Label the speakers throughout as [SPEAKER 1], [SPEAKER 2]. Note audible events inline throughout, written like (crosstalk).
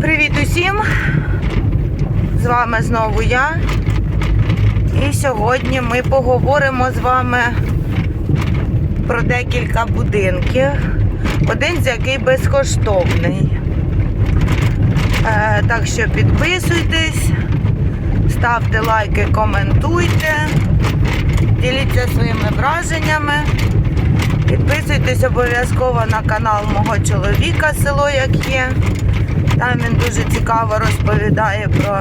[SPEAKER 1] Привіт усім! З вами знову я. І сьогодні ми поговоримо з вами про декілька будинків. Один з який безкоштовний. Е, так що підписуйтесь, ставте лайки, коментуйте, діліться своїми враженнями. Підписуйтесь обов'язково на канал мого чоловіка, село як є. Там він дуже цікаво розповідає про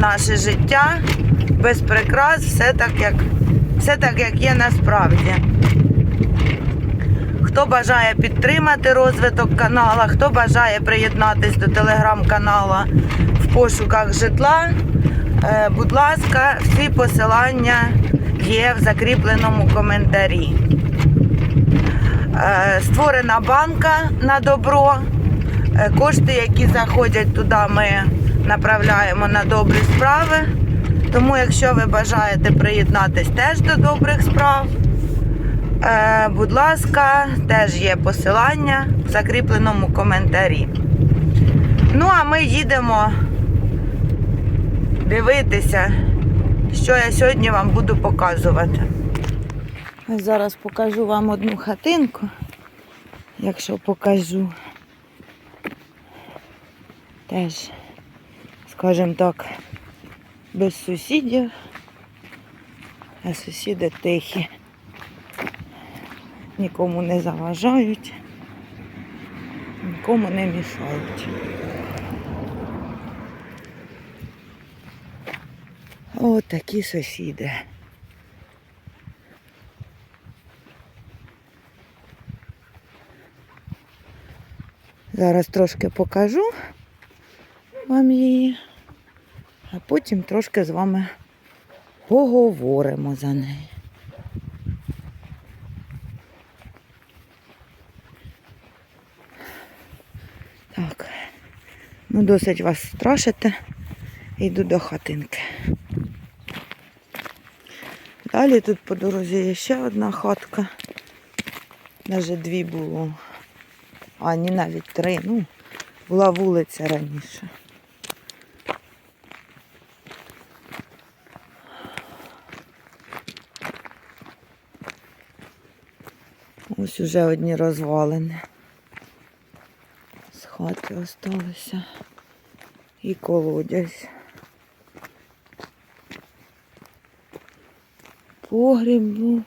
[SPEAKER 1] наше життя, без прикрас, все так, як, все так, як є насправді. Хто бажає підтримати розвиток канала, хто бажає приєднатись до телеграм-канала в пошуках житла, будь ласка, всі посилання є в закріпленому коментарі. Е, Створена банка на добро. Е, Кошти, які заходять туди, ми направляємо на добрі справи. Тому, якщо ви бажаєте приєднатись теж до добрих справ, е, будь ласка, теж є посилання в закріпленому коментарі. Ну, а ми їдемо дивитися, що я сьогодні вам буду показувати. Зараз покажу вам одну хатинку, якщо покажу теж, скажімо так, без сусідів, а сусіди тихі, нікому не заважають, нікому не мішають. О, такі сусіди. Зараз трошки покажу вам її, а потім трошки з вами поговоримо за неї. Так, ну досить вас страшите. Йду до хатинки. Далі тут по дорозі є ще одна хатка. Навіть дві було. А, ні, навіть три. Ну, була вулиця раніше. Ось уже одні розвалини. З хати осталося. І колодязь. Погріб був.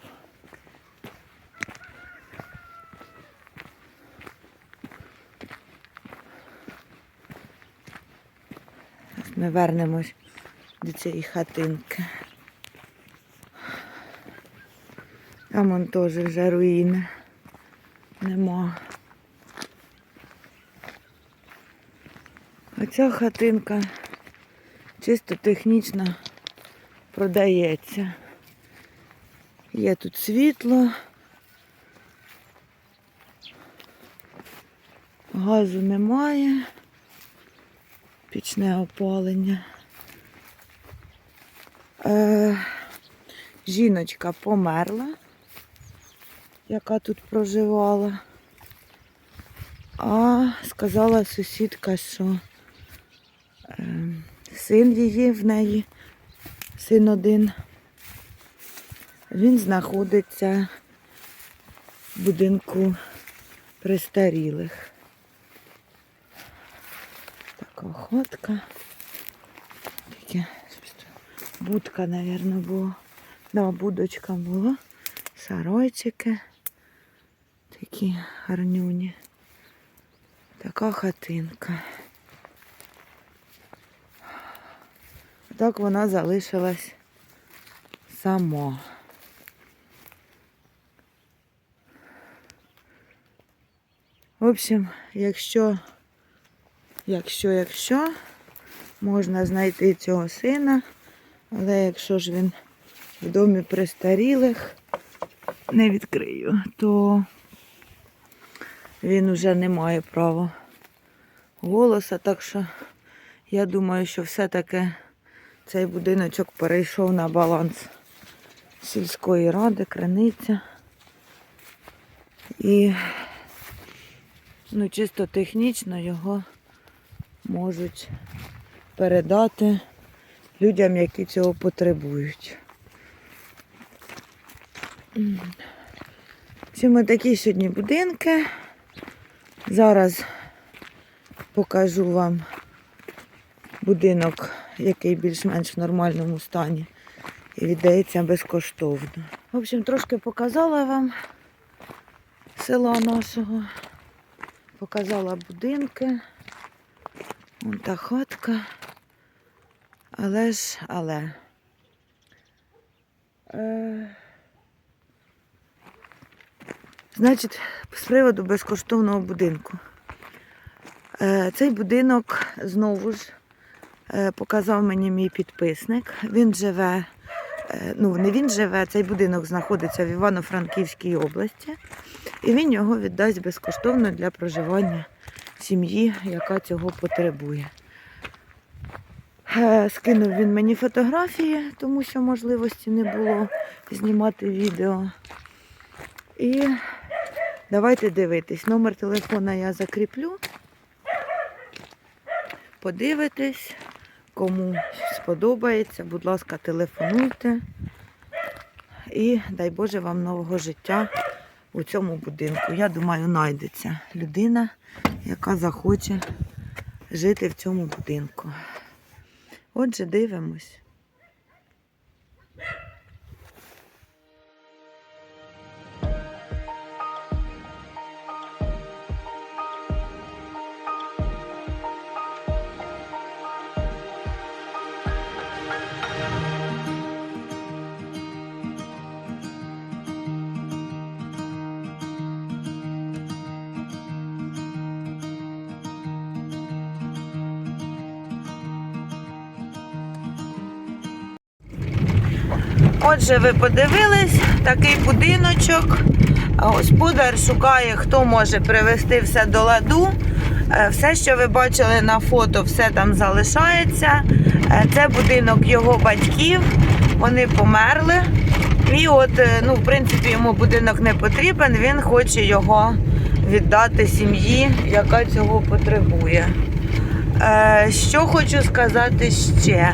[SPEAKER 1] Ми вернемось до цієї хатинки. Там он теж вже руїни. Нема. Оця хатинка чисто технічно продається. Є тут світло. Газу немає. Пічне опалення. Е, жіночка померла, яка тут проживала. А сказала сусідка, що е, син її в неї, син один, він знаходиться в будинку престарілих. Така хатка. Таке будка, мабуть, була. Да, будочка була. Саройчики. Такі гарнюні. Така хатинка. Так вона залишилась сама. В общем, якщо, якщо, якщо, можна знайти цього сина, але якщо ж він в домі престарілих, не відкрию, то він вже не має права голоса, так що я думаю, що все-таки Цей будиночок перейшов на баланс сільської ради, криниця. І ну, чисто технічно його можуть передати людям, які цього потребують. М. Ми такі сьогодні будинки. Зараз покажу вам будинок, який більш-менш в нормальному стані і віддається безкоштовно. В общем, трошки показала вам села нашого, показала будинки. Вон та хатка. Але ж, але. Е... Значить, з приводу безкоштовного будинку. Е, Цей будинок знову ж е, показав мені мій підписник. Він живе, ну не він живе, цей будинок знаходиться в Івано-Франківській області. І він його віддасть безкоштовно для проживання сім'ї, яка цього потребує. Е, Скинув він мені фотографії, тому що можливості не було знімати відео. І давайте дивитись. Номер телефона я закріплю. Подивитесь, кому сподобається, будь ласка, телефонуйте. І дай Боже вам нового життя у цьому будинку. Я думаю, знайдеться людина, яка захоче жити в цьому будинку. Отже, дивимось. Отже, ви подивились, такий будиночок. Господар шукає, хто може привести все до ладу. Е, Все, що ви бачили на фото, все там залишається. Е, Це будинок його батьків. Вони померли. І от, е, ну, в принципі, йому будинок не потрібен, він хоче його віддати сім'ї, яка цього потребує. Що хочу сказати ще?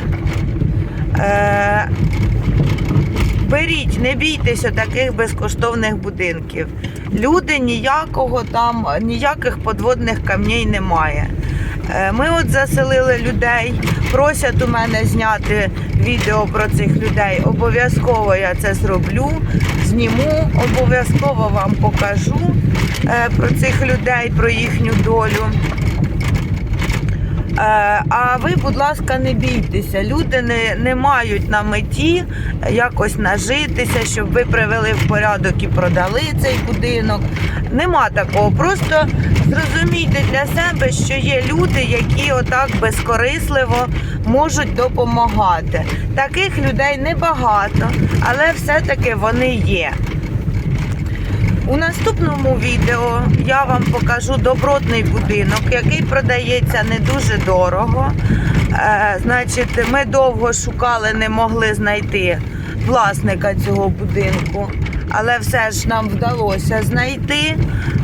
[SPEAKER 1] Беріть, не бійтеся таких безкоштовних будинків. Люди ніякого там, ніяких подводних камней немає. Е, Ми от заселили людей, просять у мене зняти відео про цих людей. Обов'язково я це зроблю, зніму, обов'язково вам покажу е, про цих людей, про їхню долю. Е, А ви, будь ласка, не бійтеся. Люди не, не мають на меті якось нажитися, щоб ви привели в порядок і продали цей будинок. Нема такого. Просто зрозумійте для себе, що є люди, які отак безкорисливо можуть допомагати. Таких людей небагато, але все-таки вони є. У наступному відео я вам покажу добротний будинок, який продається не дуже дорого. Е, значить, ми довго шукали, не могли знайти власника цього будинку, але все ж нам вдалося знайти.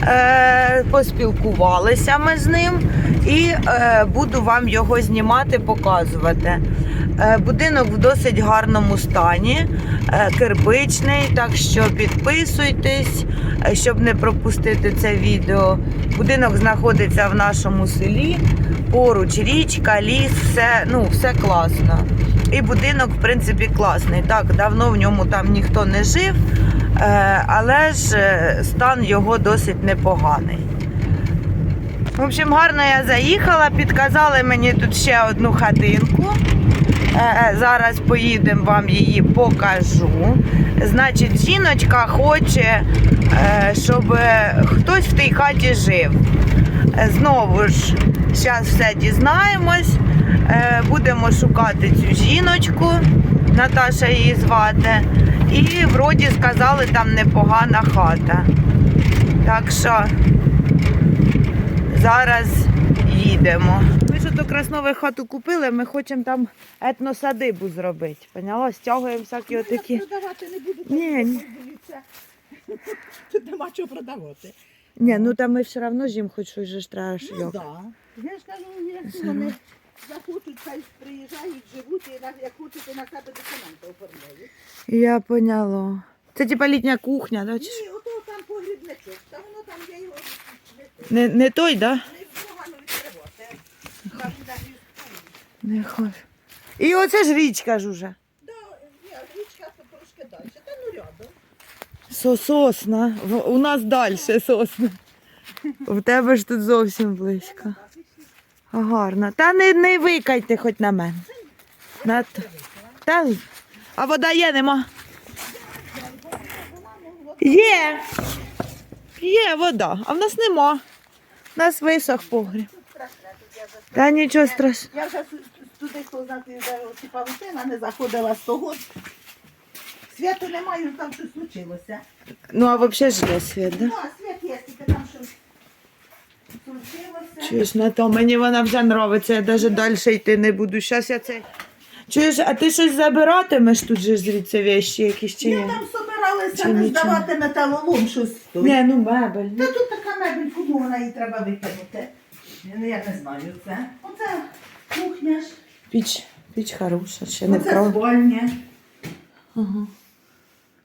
[SPEAKER 1] Е, поспілкувалися ми з ним і е, буду вам його знімати, показувати. Е, Будинок в досить гарному стані, е, кирпичний, так що підписуйтесь, е, щоб не пропустити це відео. Будинок знаходиться в нашому селі, поруч річка, ліс, все, ну, все класно. І будинок, в принципі, класний. Так, давно в ньому там ніхто не жив, але ж стан його досить непоганий. В общем, гарно я заїхала, підказали мені тут ще одну хатинку. Е, Зараз поїдемо, вам її покажу. Значить, жіночка хоче, е, щоб е, хтось в тій хаті жив. Е, Знову ж, зараз все дізнаємось. Е, Будемо шукати цю жіночку. Наташа її звати. І вроді сказали, там непогана хата. Так що зараз їдемо. До Краснової хату купили, ми хочемо там етносадибу зробити. Поняла? Стягуємо всякі
[SPEAKER 2] Ну,
[SPEAKER 1] отакі.
[SPEAKER 2] Я продавати не буду,
[SPEAKER 1] Ні, ні.
[SPEAKER 2] дивіться, (laughs) Тут нема чого продавати.
[SPEAKER 1] Ні, ну там ми все одно ж їм хоч щось же ж треба
[SPEAKER 2] Ну
[SPEAKER 1] його.
[SPEAKER 2] так. Я ж кажу, якщо вони захочуть, хай приїжджають, живуть і на- як хочуть, і на себе документи оформляють.
[SPEAKER 1] Я поняла. Це типа літня кухня, да? чи що?
[SPEAKER 2] Ні, ото там погрібничок, та воно там я його
[SPEAKER 1] Не,
[SPEAKER 2] не,
[SPEAKER 1] не той, да?
[SPEAKER 2] не
[SPEAKER 1] Не хочу. І оце ж річка ж уже.
[SPEAKER 2] Да, ні, річка то трошки далі. Та ну рядом.
[SPEAKER 1] В- У нас далі сосна. В тебе ж тут зовсім близько. А, Гарно. Та не, не викайте хоч на мене. На... т- Та... А вода є, нема? Є. Є вода, а в нас нема. У нас висох погріб. Та нічого страшного.
[SPEAKER 2] Я вже туди, хто знати, оці павутина не заходила з того. Святу немає, ну, там щось случилося.
[SPEAKER 1] Ну а взагалі ж є світ, да?
[SPEAKER 2] Ну, а свят є, тільки там щось случилося.
[SPEAKER 1] Чуєш, на то мені вона вже подобається, я навіть далі йти не буду. Щас я це. Чуєш, а ти щось забиратимеш тут же звідси вещі якісь чи
[SPEAKER 2] Я там собиралася не
[SPEAKER 1] нічого?
[SPEAKER 2] здавати металолом щось. тут.
[SPEAKER 1] Ні, ну мебель.
[SPEAKER 2] Та тут така мебель, кому вона її треба викинути. Ну, Я не знаю це. Оце кухня ж,
[SPEAKER 1] Піч, піч хороша, ще не
[SPEAKER 2] оце
[SPEAKER 1] вкрала.
[SPEAKER 2] спальня.
[SPEAKER 1] Ага.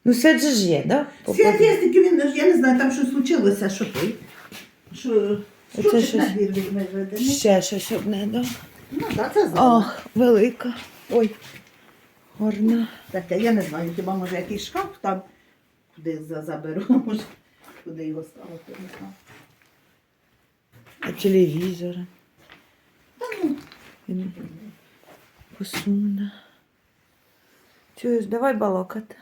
[SPEAKER 1] Ну світ же ж є, да?
[SPEAKER 2] Свят є, тільки він, я не знаю, там щось случилося, що той. Що,
[SPEAKER 1] Оце
[SPEAKER 2] що
[SPEAKER 1] щось.
[SPEAKER 2] на двір виведений.
[SPEAKER 1] Ще щось одне, да?
[SPEAKER 2] Ну так, це зала.
[SPEAKER 1] Ах, велика. Ой. Гарна.
[SPEAKER 2] Таке, я не знаю, хіба може якийсь шкаф там, куди за- заберу, (laughs) може, куди його ставити, не знаю.
[SPEAKER 1] А телевізор.
[SPEAKER 2] Та ну,
[SPEAKER 1] Посумна. Чуєш, давай балакати.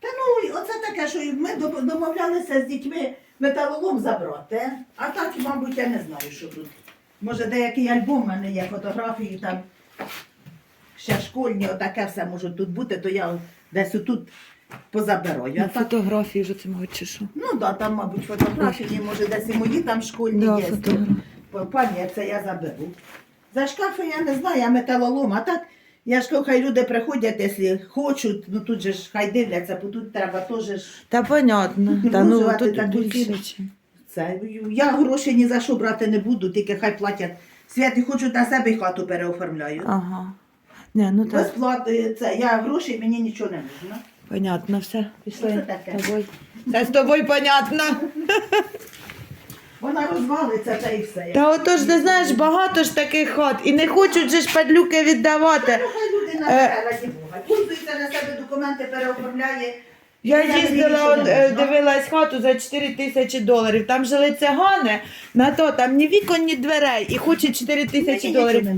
[SPEAKER 2] Та ну, оце таке, що ми домовлялися з дітьми металолом забрати. А так, мабуть, я не знаю, що тут. Може, деякий альбом в мене є, фотографії там ще школьні, отаке все може тут бути, то я десь тут позабираю. А так,
[SPEAKER 1] фотографії вже це мабуть, чи що?
[SPEAKER 2] ну так, да, там, мабуть, фотографії, може, десь і мої там школьні
[SPEAKER 1] Да,
[SPEAKER 2] є.
[SPEAKER 1] фотографії.
[SPEAKER 2] Пані, це я заберу. За шкафи я не знаю, а металолом, а так. Я ж кажу, хай люди приходять, якщо хочуть, ну тут же ж хай дивляться, бо тут треба теж ж
[SPEAKER 1] Та понятно. (laughs) Та ну тут
[SPEAKER 2] таку
[SPEAKER 1] більше.
[SPEAKER 2] Це я гроші ні за що брати не буду, тільки хай платять. Святи хочуть на себе й хату переоформляю.
[SPEAKER 1] Ага. Не, ну так,
[SPEAKER 2] Безплатно це. Я гроші мені нічого не нужно.
[SPEAKER 1] Понятно все. Пішли.
[SPEAKER 2] Це таке?
[SPEAKER 1] З тобою. Це з тобою понятно.
[SPEAKER 2] Вона розвалиться та і все.
[SPEAKER 1] Та отож, ти знаєш, багато ж таких хат. І не хочуть же ж падлюки віддавати.
[SPEAKER 2] Ну, хай люди на
[SPEAKER 1] Е.
[SPEAKER 2] себе раді Бога. Пользується на себе документи, переоформляє.
[SPEAKER 1] Я їздила, е, дивилась хату за 4 тисячі доларів. Там жили цигани, на то там ні вікон, ні дверей. І хочуть 4 тисячі доларів.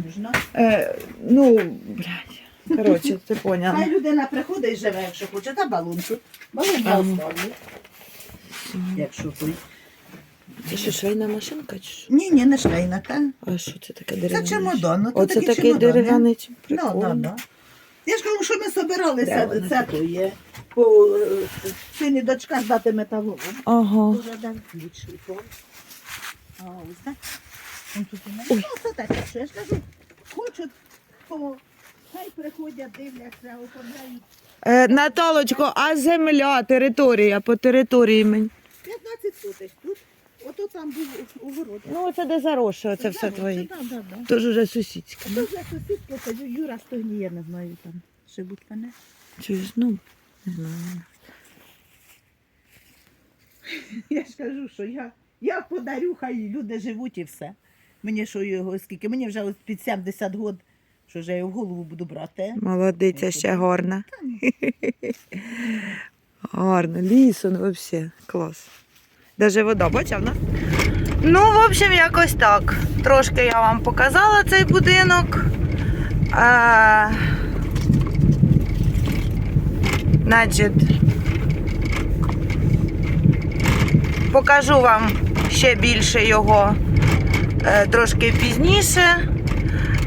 [SPEAKER 1] Е, ну, блядь. Коротше, ти поняла.
[SPEAKER 2] Хай людина приходить і живе, якщо хоче, та балун тут. Балун я оставлю. Якщо хоче.
[SPEAKER 1] Це що, швейна машинка чи що?
[SPEAKER 2] Ні, ні, не швейна, та.
[SPEAKER 1] А що це таке
[SPEAKER 2] Це
[SPEAKER 1] дерев'яне?
[SPEAKER 2] чемодан. Ну, то
[SPEAKER 1] Оце
[SPEAKER 2] такі
[SPEAKER 1] такий
[SPEAKER 2] чемодани.
[SPEAKER 1] дерев'яний
[SPEAKER 2] Ну,
[SPEAKER 1] прикольно.
[SPEAKER 2] да, да. Я ж кажу, що ми собиралися,
[SPEAKER 1] Дерево
[SPEAKER 2] це то є. По е, сині дочка здати металову.
[SPEAKER 1] Ага.
[SPEAKER 2] Дуже дай ключ. і то. А ось так. Он тут у мене. Ну, це таке, що я ж кажу, хочуть, то хай приходять, дивляться, оформляють.
[SPEAKER 1] Е, Наталочко, а земля, територія по території мені.
[SPEAKER 2] 15 сотих тут. Ото там був у городі.
[SPEAKER 1] Ну, це де заросше, це все твоє.
[SPEAKER 2] Так, так, так.
[SPEAKER 1] Тож уже сусідське.
[SPEAKER 2] Це вже сусідка, це Юра стогні, я не знаю там. Шибуть мене.
[SPEAKER 1] Чуєш, ну, не знаю.
[SPEAKER 2] Я ж кажу, що я, я подарю, хай люди живуть і все. Мені що його скільки? Мені вже ось під 70 років, що вже я в голову буду брати.
[SPEAKER 1] Молодиця ще гарна. Гарно, лісон взагалі, клас. Даже вода, бачив, на? Ну, в общем, якось так. Трошки я вам показала цей будинок. А, значить, покажу вам ще більше його е, трошки пізніше.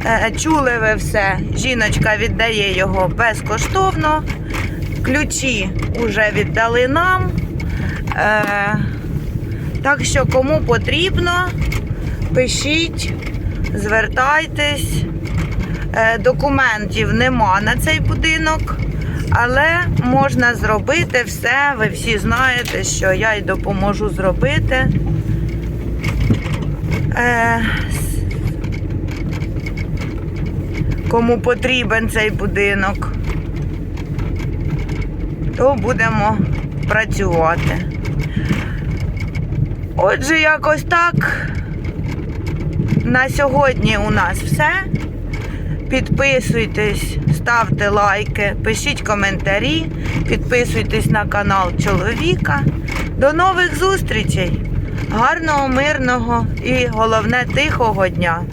[SPEAKER 1] Е, Чули ви все, жіночка віддає його безкоштовно. Ключі вже віддали нам. Е, Так що кому потрібно, пишіть, звертайтесь. Е, Документів нема на цей будинок, але можна зробити все. Ви всі знаєте, що я й допоможу зробити. Е, с- Кому потрібен цей будинок, то будемо працювати. Отже, якось так. На сьогодні у нас все. Підписуйтесь, ставте лайки, пишіть коментарі, підписуйтесь на канал чоловіка. До нових зустрічей! Гарного, мирного і головне тихого дня!